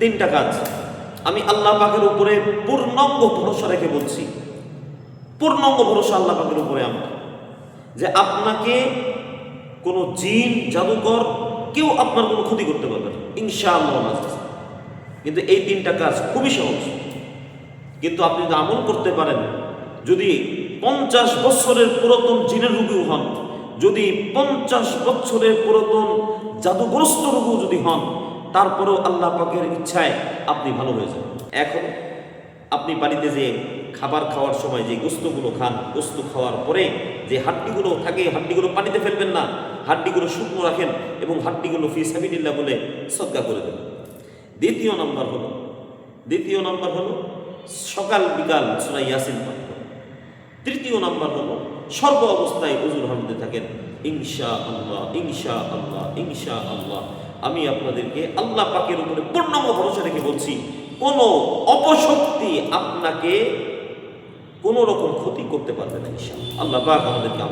তিনটা কাজ। আমি আল্লাহ পাকের উপরে পূর্ণাঙ্গ ভরসা রেখে বলছি। পূর্ণাঙ্গ ভরসা আল্লাহ পাকের উপরে আমার। যে আপনাকে কোনো জিন, জাদুকর কেউ আপনার কোনো ক্ষতি করতে পারবে না। ইনশাআল্লাহ। কিন্তু এই তিনটা কাজ খুবই সহজ। কিন্তু আপনি যদি আমল করতে পারেন, যদি পঞ্চাশ বছরের পুরাতন জিনের রোগীও হন, যদি পঞ্চাশ বছরের পুরাতন জাদুগ্রস্ত রোগীও যদি হন তারপরেও আল্লাহ পাকের ইচ্ছায় আপনি ভালো হয়ে যাবেন এখন আপনি বাড়িতে যে খাবার খাওয়ার সময় যে গোস্তগুলো খান গোস্ত খাওয়ার পরে যে হাড্ডিগুলো থাকে, হাড্ডিগুলো পানিতে ফেলবেন না, হাড্ডিগুলো শুকনো রাখেন এবং হাড্ডিগুলো ফি সাবিনিল্লাহ বলে সদ্গা করে দেবেন দ্বিতীয় নম্বর হলো, দ্বিতীয় নম্বর হলো সকাল বিকাল সুরা ইয়াসিন পাঠ তৃতীয় নম্বর হলো, সর্ব অবস্থায় হুজুর হামদে থাকেন, ইনশা আল্লাহ ইনশা আল্লাহ ইনশা আল্লাহ। আমি আপনাদেরকে আল্লাহ পাকের উপরে পূর্ণম ভরসা রেখে বলছি, কোনো অপশক্তি আপনাকে কোনো রকম ক্ষতি করতে পারবে না ইনশা আল্লাহ পাক আমাদেরকে